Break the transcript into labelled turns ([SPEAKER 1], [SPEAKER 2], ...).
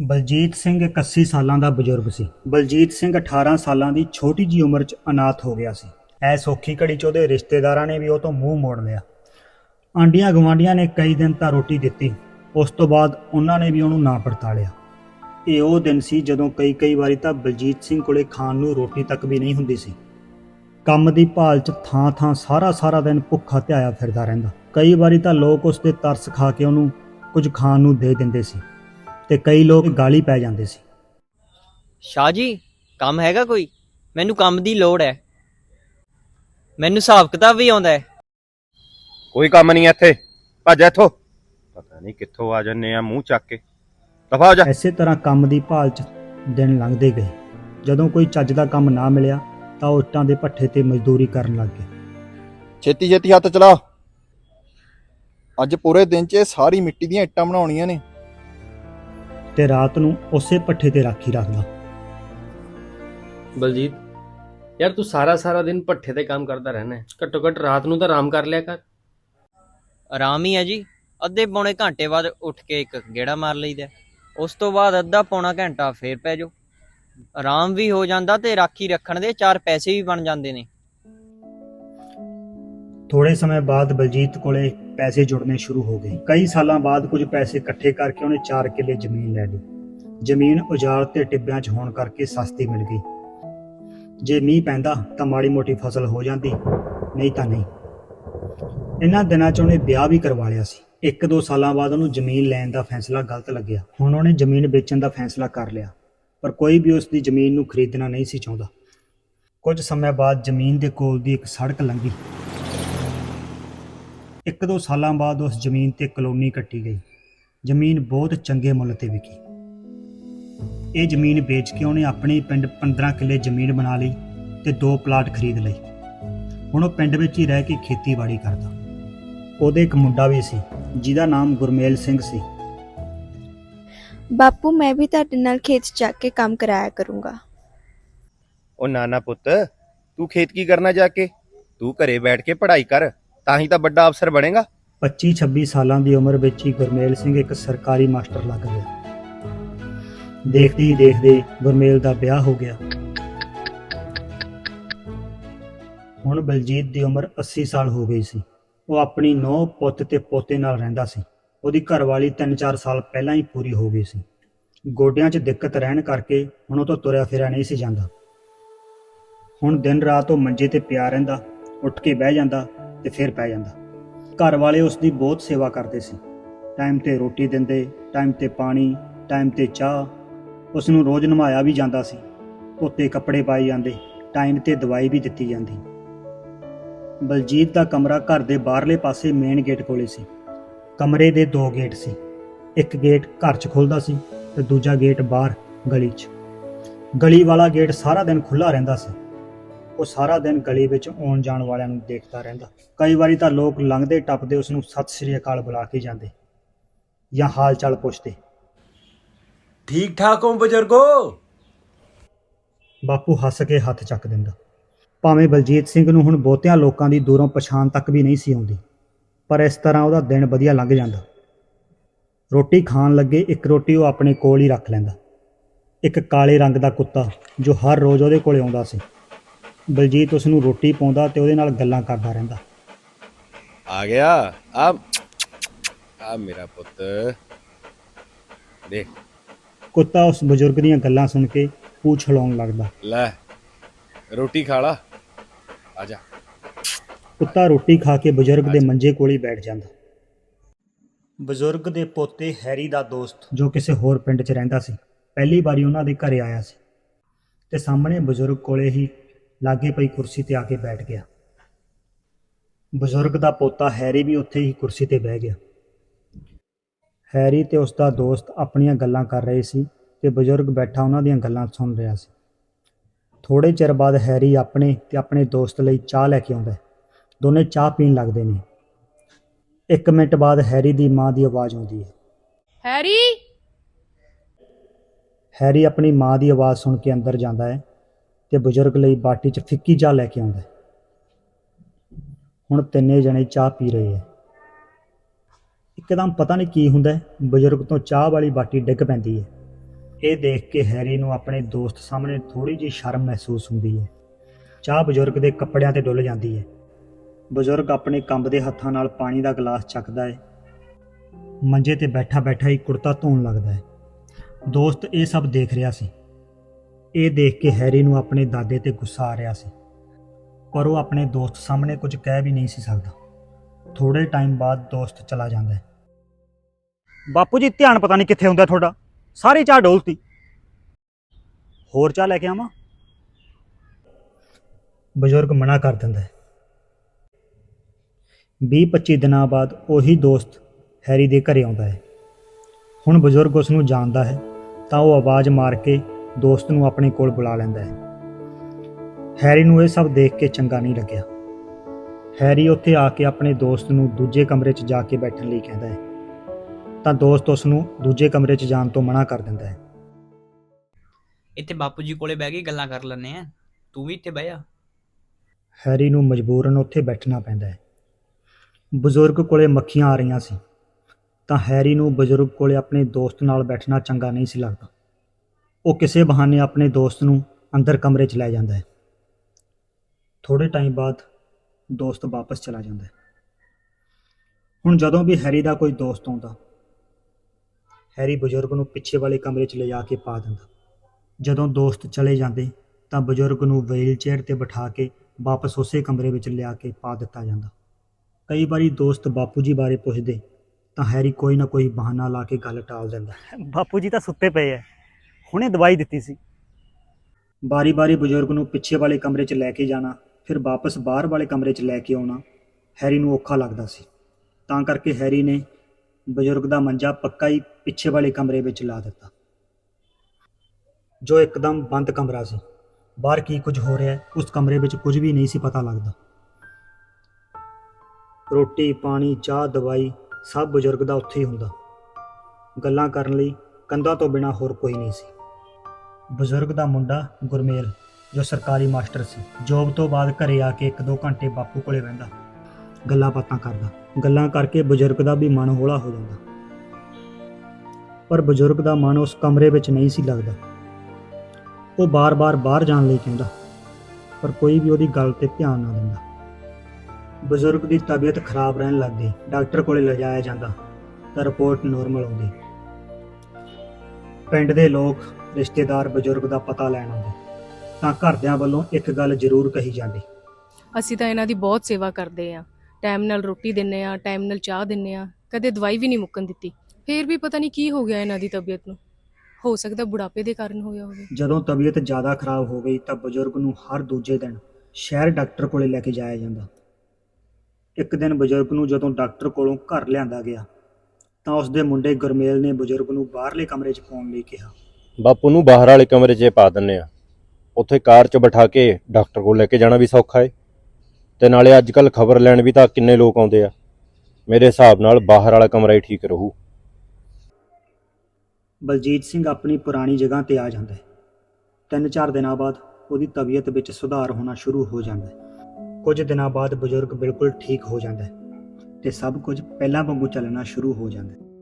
[SPEAKER 1] ਬਲਜੀਤ ਸਿੰਘ ਇੱਕ 80 ਸਾਲਾਂ ਦਾ ਬਜ਼ੁਰਗ ਸੀ। ਬਲਜੀਤ ਸਿੰਘ 18 ਸਾਲਾਂ ਦੀ ਛੋਟੀ ਜੀ ਉਮਰ 'ਚ ਅਨਾਥ ਹੋ ਗਿਆ ਸੀ। ਐ ਸੌਖੀ ਘੜੀ 'ਚ ਉਹਦੇ ਰਿਸ਼ਤੇਦਾਰਾਂ ਨੇ ਵੀ ਉਹ ਤੋਂ ਮੂੰਹ ਮੋੜ ਲਿਆ। ਆਂਡੀਆਂ ਗਵਾਂਡੀਆਂ ਨੇ ਕਈ ਦਿਨ ਤਾਂ ਰੋਟੀ ਦਿੱਤੀ। ਉਸ ਤੋਂ ਬਾਅਦ ਉਹਨਾਂ ਨੇ ਵੀ ਉਹਨੂੰ ਨਾ ਪੜਤਾਲਿਆ। ਇਹ ਉਹ ਦਿਨ ਸੀ ਜਦੋਂ ਕਈ ਕਈ ਵਾਰੀ ਤਾਂ ਬਲਜੀਤ ਸਿੰਘ ਕੋਲੇ ਖਾਣ ਨੂੰ ਰੋਟੀ ਤੱਕ ਵੀ ਨਹੀਂ ਹੁੰਦੀ ਸੀ। ਕੰਮ ਦੀ ਭਾਲ 'ਚ ਥਾਂ ਥਾਂ ਸਾਰਾ ਸਾਰਾ ਦਿਨ ਭੁੱਖਾ ਧਿਆਇਆ ਫਿਰਦਾ ਰਹਿੰਦਾ। ਕਈ ਵਾਰੀ ਤਾਂ ਲੋਕ ਉਸ ਦੇ ਤਰਸ ਖਾ ਕੇ ਉਹਨੂੰ ਕੁਝ ਖਾਣ ਨੂੰ ਦੇ ਦਿੰਦੇ ਸੀ। ਤੇ ਕਈ ਲੋਕ ਗਾਲੀ ਪੈ ਜਾਂਦੇ ਸੀ।
[SPEAKER 2] ਸ਼ਾਹ ਜੀ ਕੰਮ ਹੈਗਾ ਕੋਈ? ਮੈਨੂੰ ਕੰਮ ਦੀ ਲੋੜ ਹੈ। ਮੈਨੂੰ ਹਿਸਾਬ ਕਿਤਾਬ ਵੀ ਆਉਂਦਾ ਹੈ।
[SPEAKER 3] ਕੋਈ ਕੰਮ ਨਹੀਂ ਇੱਥੇ। ਭੱਜ ਇੱਥੋਂ। ਪਤਾ ਨਹੀਂ ਕਿੱਥੋਂ ਆ ਜੰਨੇ ਆ ਮੂੰਹ ਚੱਕ ਕੇ। ਦਫਾ ਹੋ ਜਾ।
[SPEAKER 1] ਐਸੇ ਤਰ੍ਹਾਂ ਕੰਮ ਦੀ ਭਾਲ 'ਚ ਦਿਨ ਲੰਘਦੇ ਗਏ। ਜਦੋਂ ਕੋਈ ਚੱਜ ਦਾ ਕੰਮ ਨਾ ਮਿਲਿਆ ਤਾਂ ਉਹ ਇੱਟਾਂ ਦੇ ਭੱਠੇ ਤੇ ਮਜ਼ਦੂਰੀ ਕਰਨ ਲੱਗ ਗਏ।
[SPEAKER 4] ਛੇਤੀ ਛੇਤੀ ਹੱਥ ਚਲਾ। ਅੱਜ ਪੂਰੇ ਦਿਨ 'ਚ ਇਹ ਸਾਰੀ ਮਿੱਟੀ ਦੀਆਂ ਇੱਟਾਂ ਬਣਾਉਣੀਆਂ ਨੇ।
[SPEAKER 1] ਤੇ ਰਾਤ ਨੂੰ ਉਸੇ ਭੱਠੇ ਤੇ ਰਾਖੀ ਰੱਖਦਾ।
[SPEAKER 5] ਬਲਜੀਤ ਯਾਰ ਤੂੰ ਸਾਰਾ ਸਾਰਾ ਦਿਨ ਪੱਠੇ ਤੇ ਕੰਮ ਕਰਦਾ ਰਹਿਣਾ ਹੈ। ਘੱਟੋ ਘੱਟ ਰਾਤ ਨੂੰ ਤਾਂ ਆਰਾਮ ਕਰ ਲਿਆ ਕਰ।
[SPEAKER 2] ਆਰਾਮ ਹੀ ਹੈ ਜੀ। ਅੱਧੇ ਪੌਣੇ ਘੰਟੇ ਬਾਅਦ ਉੱਠ ਕੇ ਇੱਕ ਗੇੜਾ ਮਾਰ ਲਈਦਾ ਉਸ ਤੋਂ ਬਾਅਦ ਅੱਧਾ ਪੌਣਾ ਘੰਟਾ ਫੇਰ ਪੈ ਜਾਓ। ਆਰਾਮ ਵੀ ਹੋ ਜਾਂਦਾ ਤੇ ਰਾਖੀ ਰੱਖਣ ਦੇ ਚਾਰ ਪੈਸੇ ਵੀ ਬਣ ਜਾਂਦੇ ਨੇ।
[SPEAKER 1] ਥੋੜੇ ਸਮੇਂ ਬਾਅਦ ਬਲਜੀਤ ਕੋਲੇ ਪੈਸੇ ਜੁੜਨੇ ਸ਼ੁਰੂ ਹੋ ਗਏ। ਕਈ ਸਾਲਾਂ ਬਾਅਦ ਕੁਝ ਪੈਸੇ ਇਕੱਠੇ ਕਰਕੇ ਉਹਨੇ 4 ਕਿੱਲੇ ਜ਼ਮੀਨ ਲੈ ਲਈ। ਜ਼ਮੀਨ ਉਜਾੜ ਤੇ ਟਿੱਬਿਆਂ 'ਚ ਹੋਣ ਕਰਕੇ ਸਸਤੀ ਮਿਲ ਗਈ। ਜੇ ਮੀਂਹ ਪੈਂਦਾ ਤਾਂ ਮਾੜੀ ਮੋਟੀ ਫਸਲ ਹੋ ਜਾਂਦੀ, ਨਹੀਂ ਤਾਂ ਨਹੀਂ। ਇਹਨਾਂ ਦਿਨਾਂ 'ਚ ਉਹਨੇ ਵਿਆਹ ਵੀ ਕਰਵਾ ਲਿਆ ਸੀ। ਇੱਕ ਦੋ ਸਾਲਾਂ ਬਾਅਦ ਉਹਨੂੰ ਜ਼ਮੀਨ ਲੈਣ ਦਾ ਫੈਸਲਾ ਗਲਤ ਲੱਗਿਆ। ਹੁਣ ਉਹਨੇ ਜ਼ਮੀਨ ਵੇਚਣ ਦਾ ਫੈਸਲਾ ਕਰ ਲਿਆ। ਪਰ ਕੋਈ ਵੀ ਉਸ ਦੀ ਜ਼ਮੀਨ ਨੂੰ ਖਰੀਦਣਾ ਨਹੀਂ ਸੀ ਚਾਹੁੰਦਾ। ਕੁਝ ਸਮੇਂ ਬਾਅਦ ਜ਼ਮੀਨ ਦੇ ਕੋਲ ਦੀ ਇੱਕ ਸੜਕ ਲੰਘੀ। ਇੱਕ ਦੋ ਸਾਲਾਂ ਬਾਅਦ ਉਸ ਜ਼ਮੀਨ ਤੇ ਕਲੋਨੀ ਕੱਟੀ ਗਈ। ਜ਼ਮੀਨ ਬਹੁਤ ਚੰਗੇ ਮੁੱਲ ਤੇ ਵਿਕੀ। ਇਹ ਜ਼ਮੀਨ ਵੇਚ ਕੇ ਉਹਨੇ ਆਪਣੇ ਪਿੰਡ 15 ਕਿੱਲੇ ਜ਼ਮੀਨ ਬਣਾ ਲਈ ਤੇ ਦੋ ਪਲਾਟ ਖਰੀਦ ਲਏ। ਹੁਣ ਉਹ ਪਿੰਡ ਵਿੱਚ ਹੀ ਰਹਿ ਕੇ ਖੇਤੀਬਾੜੀ ਕਰਦਾ। ਉਹਦੇ ਇੱਕ ਮੁੰਡਾ ਵੀ ਸੀ ਜਿਹਦਾ ਨਾਮ ਗੁਰਮੇਲ ਸਿੰਘ ਸੀ।
[SPEAKER 6] ਬਾਪੂ ਮੈਂ ਵੀ ਤੁਹਾਡੇ ਨਾਲ ਖੇਤ 'ਚ ਜਾ ਕੇ ਕੰਮ ਕਰਾਇਆ ਕਰੂੰਗਾ।
[SPEAKER 3] ਉਹ ਨਾਨਾ ਪੁੱਤ ਤੂੰ ਖੇਤ ਕੀ ਕਰਨਾ ਜਾ ਕੇ? ਤੂੰ ਘਰੇ ਬੈਠ ਕੇ ਪੜ੍ਹਾਈ ਕਰ। ਤਾਂ ਹੀ ਤਾਂ ਵੱਡਾ ਅਫਸਰ ਬਣੇਗਾ।
[SPEAKER 1] 25 26 ਸਾਲਾਂ ਦੀ ਉਮਰ ਵਿੱਚ ਹੀ ਗੁਰਮੇਲ ਸਿੰਘ ਇੱਕ ਸਰਕਾਰੀ ਮਾਸਟਰ ਲੱਗ ਗਿਆ। ਦੇਖਦੇ ਹੀ ਦੇਖਦੇ ਗੁਰਮੇਲ ਦਾ ਵਿਆਹ ਹੋ ਗਿਆ। ਹੁਣ ਬਲਜੀਤ ਦੀ ਉਮਰ 80 ਸਾਲ ਹੋ ਗਈ ਸੀ। ਉਹ ਆਪਣੀ ਨੌ ਪੁੱਤ ਤੇ ਪੋਤੇ ਨਾਲ ਰਹਿੰਦਾ ਸੀ। ਉਹਦੀ ਘਰਵਾਲੀ 3-4 ਸਾਲ ਪਹਿਲਾਂ ਹੀ ਪੂਰੀ ਹੋ ਗਈ ਸੀ। ਗੋਡਿਆਂ 'ਚ ਦਿੱਕਤ ਰਹਿਣ ਕਰਕੇ ਹੁਣ ਉਹ ਤੋਂ ਤੁਰਿਆ ਫਿਰਿਆ ਨਹੀਂ ਸੀ ਜਾਂਦਾ। ਹੁਣ ਦਿਨ ਰਾਤ ਉਹ ਮੰਜੇ ਤੇ ਪਿਆ ਰਹਿੰਦਾ, ਉੱਠ ਕੇ ਬਹਿ ਜਾਂਦਾ ਤੇ ਫਿਰ ਪੈ ਜਾਂਦਾ। ਘਰ ਵਾਲੇ ਉਸ ਦੀ ਬਹੁਤ ਸੇਵਾ ਕਰਦੇ ਸੀ। ਟਾਈਮ ਤੇ ਰੋਟੀ ਦਿੰਦੇ, ਟਾਈਮ ਤੇ ਪਾਣੀ, ਟਾਈਮ ਤੇ ਚਾਹ। ਉਸ ਨੂੰ ਰੋਜ਼ ਨਵਾਇਆ ਵੀ ਜਾਂਦਾ ਸੀ। ਧੋਤੇ ਕੱਪੜੇ ਪਾਏ ਜਾਂਦੇ, ਟਾਈਮ ਤੇ ਦਵਾਈ ਵੀ ਦਿੱਤੀ ਜਾਂਦੀ। ਬਲਜੀਤ ਦਾ ਕਮਰਾ ਘਰ ਦੇ ਬਾਹਰਲੇ ਪਾਸੇ ਮੇਨ ਗੇਟ ਕੋਲੇ ਸੀ। ਕਮਰੇ ਦੇ ਦੋ ਗੇਟ ਸੀ। ਇੱਕ ਗੇਟ ਘਰ 'ਚ ਖੁੱਲਦਾ ਸੀ ਤੇ ਦੂਜਾ ਗੇਟ ਬਾਹਰ ਗਲੀ 'ਚ। ਗਲੀ ਵਾਲਾ ਗੇਟ ਸਾਰਾ ਦਿਨ ਖੁੱਲਾ ਰਹਿੰਦਾ ਸੀ। ਉਹ ਸਾਰਾ ਦਿਨ ਗਲੀ ਵਿੱਚ ਆਉਣ ਜਾਣ ਵਾਲਿਆਂ ਨੂੰ ਦੇਖਦਾ ਰਹਿੰਦਾ। ਕਈ ਵਾਰੀ ਤਾਂ ਲੋਕ ਲੰਘਦੇ ਟੱਪਦੇ ਉਸ ਨੂੰ ਸਤਿ ਸ੍ਰੀ ਅਕਾਲ ਬੁਲਾ ਕੇ ਜਾਂਦੇ ਜਾਂ ਹਾਲ ਚਾਲ ਪੁੱਛਦੇ।
[SPEAKER 7] ਠੀਕ ਠਾਕ ਹੋ ਬਜ਼ੁਰਗੋ?
[SPEAKER 1] ਬਾਪੂ ਹੱਸ ਕੇ ਹੱਥ ਚੱਕ ਦਿੰਦਾ। ਭਾਵੇਂ ਬਲਜੀਤ ਸਿੰਘ ਨੂੰ ਹੁਣ ਬਹੁਤਿਆਂ ਲੋਕਾਂ ਦੀ ਦੂਰੋਂ ਪਛਾਣ ਤੱਕ ਵੀ ਨਹੀਂ ਸੀ ਆਉਂਦੀ ਪਰ ਇਸ ਤਰ੍ਹਾਂ ਉਹਦਾ ਦਿਨ ਵਧੀਆ ਲੰਘ ਜਾਂਦਾ। ਰੋਟੀ ਖਾਣ ਲੱਗੇ ਇੱਕ ਰੋਟੀ ਉਹ ਆਪਣੇ ਕੋਲ ਹੀ ਰੱਖ ਲੈਂਦਾ। ਇੱਕ ਕਾਲੇ ਰੰਗ ਦਾ ਕੁੱਤਾ ਜੋ ਹਰ ਰੋਜ਼ ਉਹਦੇ ਕੋਲੇ ਆਉਂਦਾ ਸੀ। ਬਲਜੀਤ ਉਸ ਨੂੰ ਰੋਟੀ ਪਾਉਂਦਾ ਤੇ ਉਹਦੇ ਨਾਲ ਗੱਲਾਂ ਕਰਦਾ ਰਹਿੰਦਾ।
[SPEAKER 3] ਆ ਗਿਆ। ਆ ਆ ਮੇਰਾ ਪੁੱਤ। ਦੇਖ।
[SPEAKER 1] ਕੁੱਤਾ ਉਸ ਬਜ਼ੁਰਗ ਦੀਆਂ ਗੱਲਾਂ ਸੁਣ ਕੇ ਪੂਛ ਹਿਲਾਉਣ ਲੱਗਦਾ।
[SPEAKER 3] ਲੈ ਰੋਟੀ ਖਾ ਲਾ। ਆ ਜਾ।
[SPEAKER 1] ਕੁੱਤਾ ਰੋਟੀ ਖਾ ਕੇ ਬਜ਼ੁਰਗ ਦੇ ਮੰਜੇ ਕੋਲ ਹੀ ਬੈਠ ਜਾਂਦਾ। ਬਜ਼ੁਰਗ ਦੇ ਪੋਤੇ ਹੈਰੀ ਦਾ ਦੋਸਤ। ਜੋ ਕਿਸੇ ਹੋਰ ਪਿੰਡ 'ਚ ਰਹਿੰਦਾ ਸੀ। ਪਹਿਲੀ ਵਾਰੀ ਉਹਨਾਂ ਦੇ ਘਰੇ ਆਇਆ ਸੀ। ਤੇ ਸਾਹਮਣੇ ਬਜ਼ੁਰਗ ਕੋਲੇ ਹੀ ਲਾਗੇ ਪਈ ਕੁਰਸੀ ਤੇ ਆ ਕੇ ਬੈਠ ਗਿਆ। ਬਜ਼ੁਰਗ ਦਾ ਪੋਤਾ ਹੈਰੀ ਵੀ ਉੱਥੇ ਹੀ ਕੁਰਸੀ ਤੇ ਬਹਿ ਗਿਆ। ਹੈਰੀ ਤੇ ਉਸ ਦਾ ਦੋਸਤ ਆਪਣੀਆਂ ਗੱਲਾਂ ਕਰ ਰਹੇ ਸੀ ਤੇ ਬਜ਼ੁਰਗ ਬੈਠਾ ਉਹਨਾਂ ਦੀਆਂ ਗੱਲਾਂ ਸੁਣ ਰਿਹਾ ਸੀ। ਥੋੜੇ ਚਿਰ ਬਾਅਦ ਹੈਰੀ ਆਪਣੇ ਤੇ ਆਪਣੇ ਦੋਸਤ ਲਈ ਚਾਹ ਲੈ ਕੇ ਆਉਂਦਾ ਦੋਨੇ ਚਾਹ ਪੀਣ ਲੱਗਦੇ ਨੇ। ਇੱਕ ਮਿੰਟ ਬਾਅਦ ਹੈਰੀ ਦੀ ਮਾਂ ਦੀ ਆਵਾਜ਼ ਆਉਂਦੀ ਹੈ।
[SPEAKER 8] ਹੈਰੀ!
[SPEAKER 1] ਹੈਰੀ ਆਪਣੀ ਮਾਂ ਦੀ ਆਵਾਜ਼ ਸੁਣ ਕੇ ਅੰਦਰ ਜਾਂਦਾ ਹੈ। ਤੇ ਬਜ਼ੁਰਗ ਲਈ ਬਾਟੀ 'ਚ ਫਿੱਕੀ ਚਾਹ ਲੈ ਕੇ ਆਉਂਦਾ ਹੁਣ ਤਿੰਨੇ ਜਣੇ ਚਾਹ ਪੀ ਰਹੇ ਹੈ। ਇੱਕਦਮ ਪਤਾ ਨਹੀਂ ਕੀ ਹੁੰਦਾ ਬਜ਼ੁਰਗ ਤੋਂ ਚਾਹ ਵਾਲੀ ਬਾਟੀ ਡਿੱਗ ਪੈਂਦੀ ਹੈ। ਇਹ ਦੇਖ ਕੇ ਹੈਰੀ ਨੂੰ ਆਪਣੇ ਦੋਸਤ ਸਾਹਮਣੇ ਥੋੜੀ ਜਿਹੀ ਸ਼ਰਮ ਮਹਿਸੂਸ ਹੁੰਦੀ ਹੈ। ਚਾਹ ਬਜ਼ੁਰਗ ਦੇ ਕੱਪੜਿਆਂ ਤੇ ਡੁੱਲ ਜਾਂਦੀ ਹੈ। ਬਜ਼ੁਰਗ ਆਪਣੇ ਕੰਬਦੇ ਹੱਥਾਂ ਨਾਲ ਪਾਣੀ ਦਾ ਗਲਾਸ ਚੱਕਦਾ ਹੈ। ਮੰਜੇ ਤੇ ਬੈਠਾ ਬੈਠਾ ਹੀ ਕੁੜਤਾ ਧੋਣ ਲੱਗਦਾ ਹੈ। ਦੋਸਤ ਇਹ ਸਭ ਦੇਖ ਰਿਹਾ ਸੀ। ਇਹ ਦੇਖ ਕੇ ਹੈਰੀ ਨੂੰ ਆਪਣੇ ਦਾਦੇ ਤੇ ਗੁੱਸਾ ਆ ਰਿਹਾ ਸੀ। ਪਰ ਉਹ ਆਪਣੇ ਦੋਸਤ ਸਾਹਮਣੇ ਕੁਝ ਕਹਿ ਵੀ ਨਹੀਂ ਸੀ ਸਕਦਾ। ਥੋੜੇ ਟਾਈਮ ਬਾਅਦ ਦੋਸਤ ਚਲਾ ਜਾਂਦਾ ਹੈ। ਬਾਪੂ ਜੀ, ਧਿਆਨ ਪਤਾ ਨਹੀਂ ਕਿੱਥੇ ਹੁੰਦਾ ਤੁਹਾਡਾ। ਸਾਰੀ ਚਾਹ ਡੋਲਤੀ। ਹੋਰ ਚਾਹ ਲੈ ਕੇ ਆਵਾਂ? ਬਜ਼ੁਰਗ ਮਨਾ ਕਰ ਦਿੰਦਾ ਹੈ। 20-25 ਦਿਨਾਂ ਬਾਅਦ ਉਹੀ ਦੋਸਤ ਹੈਰੀ ਦੇ ਘਰੇ ਆਉਂਦਾ ਹੈ। ਹੁਣ ਬਜ਼ੁਰਗ ਉਸ ਨੂੰ ਜਾਣਦਾ ਹੈ, ਤਾਂ ਉਹ ਆਵਾਜ਼ ਮਾਰ ਕੇ ਦੋਸਤ ਨੂੰ ਆਪਣੇ ਕੋਲ ਬੁਲਾ ਲੈਂਦਾ ਹੈ। ਹੈਰੀ ਨੂੰ ਇਹ ਸਭ ਦੇਖ ਕੇ ਚੰਗਾ ਨਹੀਂ ਲੱਗਿਆ। ਹੈਰੀ ਉੱਥੇ ਆ ਕੇ ਆਪਣੇ ਦੋਸਤ ਨੂੰ ਦੂਜੇ ਕਮਰੇ 'ਚ ਜਾ ਕੇ ਬੈਠਣ ਲਈ ਕਹਿੰਦਾ ਹੈ। ਤਾਂ ਦੋਸਤ ਉਸ ਨੂੰ ਦੂਜੇ ਕਮਰੇ 'ਚ ਜਾਣ ਤੋਂ ਮਨਾ ਕਰ ਦਿੰਦਾ ਹੈ।
[SPEAKER 8] ਇੱਥੇ ਬਾਪੂ ਜੀ ਕੋਲੇ ਬਹਿ ਕੇ ਗੱਲਾਂ ਕਰ ਲੈਨੇ ਆ। ਤੂੰ ਵੀ ਇੱਥੇ ਬਹਿ ਜਾ।
[SPEAKER 1] ਹੈਰੀ ਨੂੰ ਮਜਬੂਰਨ ਉੱਥੇ ਬੈਠਣਾ ਪੈਂਦਾ ਹੈ। ਬਜ਼ੁਰਗ ਕੋਲੇ ਮੱਖੀਆਂ ਆ ਰਹੀਆਂ ਸੀ। ਤਾਂ ਹੈਰੀ ਨੂੰ ਬਜ਼ੁਰਗ ਕੋਲੇ ਆਪਣੇ ਦੋਸਤ ਨਾਲ ਬੈਠਣਾ ਚੰਗਾ ਨਹੀਂ ਸੀ ਲੱਗਦਾ। ਉਹ ਕਿਸੇ ਬਹਾਨੇ ਆਪਣੇ ਦੋਸਤ ਨੂੰ ਅੰਦਰ ਕਮਰੇ 'ਚ ਲੈ ਜਾਂਦਾ ਹੈ। ਥੋੜੇ ਟਾਈਮ ਬਾਅਦ ਦੋਸਤ ਵਾਪਸ ਚਲਾ ਜਾਂਦਾ ਹੈ। ਹੁਣ ਜਦੋਂ ਵੀ ਹੈਰੀ ਦਾ ਕੋਈ ਦੋਸਤ ਆਉਂਦਾ, ਹੈਰੀ ਬਜ਼ੁਰਗ ਨੂੰ ਪਿੱਛੇ ਵਾਲੇ ਕਮਰੇ 'ਚ ਲਿਜਾ ਕੇ ਪਾ ਦਿੰਦਾ। ਜਦੋਂ ਦੋਸਤ ਚਲੇ ਜਾਂਦੇ, ਤਾਂ ਬਜ਼ੁਰਗ ਨੂੰ ਵੀਲ ਚੇਅਰ ਤੇ ਬਿਠਾ ਕੇ ਵਾਪਸ ਉਸੇ ਕਮਰੇ ਵਿੱਚ ਲਿਆ ਕੇ ਪਾ ਦਿੱਤਾ ਜਾਂਦਾ। ਕਈ ਵਾਰੀ ਦੋਸਤ ਬਾਪੂ ਜੀ ਬਾਰੇ ਪੁੱਛਦੇ, ਤਾਂ ਹੈਰੀ ਕੋਈ ਨਾ ਕੋਈ ਬਹਾਨਾ ਲਾ ਕੇ ਗੱਲ ਟਾਲ ਦਿੰਦਾ। ਬਾਪੂ ਜੀ ਤਾਂ ਸੁੱਤੇ ਪਏ ਐ। ਹੁਣੇ ਦਵਾਈ ਦਿੱਤੀ ਸੀ। ਬਾਰੀ-ਬਾਰੀ ਬਜ਼ੁਰਗ ਨੂੰ ਪਿੱਛੇ ਵਾਲੇ ਕਮਰੇ 'ਚ ਲੈ ਕੇ ਜਾਣਾ, ਫਿਰ ਵਾਪਸ ਬਾਹਰ ਵਾਲੇ ਕਮਰੇ 'ਚ ਲੈ ਕੇ ਆਉਣਾ, ਹੈਰੀ ਨੂੰ ਔਖਾ ਲੱਗਦਾ ਸੀ। ਤਾਂ ਕਰਕੇ ਹੈਰੀ ਨੇ ਬਜ਼ੁਰਗ ਦਾ ਮੰਜਾ ਪੱਕਾ ਹੀ ਪਿੱਛੇ ਵਾਲੇ ਕਮਰੇ ਵਿੱਚ ਲਾ ਦਿੱਤਾ। ਜੋ ਇੱਕਦਮ ਬੰਦ ਕਮਰਾ ਸੀ। ਬਾਹਰ ਕੀ ਕੁਝ ਹੋ ਰਿਹਾ ਹੈ ਉਸ ਕਮਰੇ ਵਿੱਚ ਕੁਝ ਵੀ ਨਹੀਂ ਸੀ ਪਤਾ ਲੱਗਦਾ। ਰੋਟੀ, ਪਾਣੀ, ਚਾਹ, ਦਵਾਈ ਸਭ ਬਜ਼ੁਰਗ ਦਾ ਉੱਥੇ ਹੀ ਹੁੰਦਾ। ਗੱਲਾਂ ਕਰਨ ਲਈ ਕੰਧਾਂ ਤੋਂ ਬਿਨਾ ਹੋਰ ਕੋਈ ਨਹੀਂ ਸੀ। ਬਜ਼ੁਰਗ ਦਾ ਮੁੰਡਾ ਗੁਰਮੇਲ, ਜੋ ਸਰਕਾਰੀ ਮਾਸਟਰ ਸੀ। ਜੋਬ ਤੋਂ ਬਾਅਦ ਘਰੇ ਆ ਕੇ 1-2 ਘੰਟੇ ਬਾਪੂ ਕੋਲੇ ਬਹਿੰਦਾ। ਗੱਲਾਂ ਬਾਤਾਂ ਕਰਦਾ। ਗੱਲਾਂ ਕਰਕੇ ਬਜ਼ੁਰਗ ਦਾ ਵੀ ਮਨ ਹੌਲਾ ਹੋ ਜਾਂਦਾ। ਪਰ ਬਜ਼ੁਰਗ ਦਾ ਮਨ ਉਸ ਕਮਰੇ ਵਿੱਚ ਨਹੀਂ ਸੀ ਲੱਗਦਾ। ਉਹ ਬਾਰ-ਬਾਰ ਬਾਹਰ ਜਾਣ ਲਈ ਕਹਿੰਦਾ, ਪਰ ਕੋਈ ਵੀ ਉਹਦੀ ਗੱਲ ਤੇ ਧਿਆਨ ਨਾ ਦਿੰਦਾ। ਬਜ਼ੁਰਗ ਦੀ ਤਬੀਅਤ ਖਰਾਬ ਰਹਿਣ ਲੱਗ ਗਈ। ਡਾਕਟਰ ਕੋਲੇ ਲਿਜਾਇਆ ਜਾਂਦਾ। ਤਾਂ ਰਿਪੋਰਟ ਨੋਰਮਲ ਆਉਂਦੀ। ਪਿੰਡ ਦੇ ਲੋਕ ਰਿਸ਼ਤੇਦਾਰ ਬਜ਼ੁਰਗ ਦਾ ਪਤਾ ਲੈਣ ਆਉਂਦੇ। ਤਾਂ ਘਰਦਿਆਂ ਵੱਲੋਂ ਇੱਕ ਗੱਲ ਜ਼ਰੂਰ ਕਹੀ ਜਾਂਦੀ।
[SPEAKER 9] ਅਸੀਂ ਤਾਂ ਇਹਨਾਂ ਦੀ ਬਹੁਤ ਸੇਵਾ ਕਰਦੇ ਆ ਟਾਈਮ ਨਾਲ ਰੋਟੀ ਦਿੰਨੇ ਆ ਟਾਈਮ ਨਾਲ ਚਾਹ ਦਿੰਨੇ ਆ ਕਦੇ ਦਵਾਈ ਵੀ ਨਹੀਂ ਮੁੱਕਣ ਦਿੱਤੀ। ਫੇਰ ਵੀ ਪਤਾ ਨਹੀਂ ਕੀ ਹੋ ਗਿਆ ਇਹਨਾਂ ਦੀ ਤਬੀਅਤ ਨੂੰ। ਹੋ ਸਕਦਾ ਬੁਢਾਪੇ ਦੇ ਕਾਰਨ ਹੋਇਆ ਹੋਵੇ।
[SPEAKER 1] ਜਦੋਂ ਤਬੀਅਤ ਜ਼ਿਆਦਾ ਖਰਾਬ ਹੋ ਗਈ ਤਾਂ ਬਜ਼ੁਰਗ ਨੂੰ ਹਰ ਦੂਜੇ ਦਿਨ ਸ਼ਹਿਰ ਡਾਕਟਰ ਕੋਲੇ ਲੈ ਕੇ ਜਾਇਆ ਜਾਂਦਾ। ਇੱਕ ਦਿਨ ਬਜ਼ੁਰਗ ਨੂੰ ਜਦੋਂ ਡਾਕਟਰ ਕੋਲੋਂ ਘਰ ਲਿਆਂਦਾ ਗਿਆ ਤਾਂ ਉਸ ਦੇ ਮੁੰਡੇ ਗੁਰਮੇਲ ਨੇ ਬਜ਼ੁਰਗ ਨੂੰ ਬਾਹਰਲੇ ਕਮਰੇ 'ਚ ਪਾਉਣ ਲਈ ਕਿਹਾ।
[SPEAKER 3] ਬਾਪੂ ਨੂੰ ਬਾਹਰ ਵਾਲੇ ਕਮਰੇ 'ਚ ਪਾ ਦਿੰਨੇ ਆ ਉੱਥੇ ਕਾਰ 'ਚ ਬਿਠਾ ਕੇ ਡਾਕਟਰ ਕੋਲ ਲੈ ਕੇ ਜਾਣਾ ਵੀ ਸੌਖਾ ਏ। ਤੇ ਨਾਲੇ ਅੱਜ ਕੱਲ ਖਬਰ ਲੈਣ ਵੀ ਤਾਂ ਕਿੰਨੇ ਲੋਕ ਆਉਂਦੇ ਆ। ਮੇਰੇ ਹਿਸਾਬ ਨਾਲ ਬਾਹਰ ਵਾਲਾ ਕਮਰਾ ਹੀ ਠੀਕ ਰਹੂ।
[SPEAKER 1] ਬਲਜੀਤ ਸਿੰਘ ਆਪਣੀ ਪੁਰਾਣੀ ਜਗ੍ਹਾ ਤੇ ਆ ਜਾਂਦਾ ਹੈ ਤਿੰਨ ਚਾਰ ਦਿਨਾਂ ਬਾਅਦ ਉਹਦੀ ਤਬੀਅਤ ਵਿੱਚ ਸੁਧਾਰ ਹੋਣਾ ਸ਼ੁਰੂ ਹੋ ਜਾਂਦਾ ਹੈ ਕੁਝ ਦਿਨਾਂ ਬਾਅਦ ਬਜ਼ੁਰਗ ਬਿਲਕੁਲ ਠੀਕ ਹੋ ਜਾਂਦਾ ਹੈ ਤੇ ਸਭ ਕੁਝ ਪਹਿਲਾਂ ਵਾਂਗੂ ਚੱਲਣਾ ਸ਼ੁਰੂ ਹੋ ਜਾਂਦਾ ਹੈ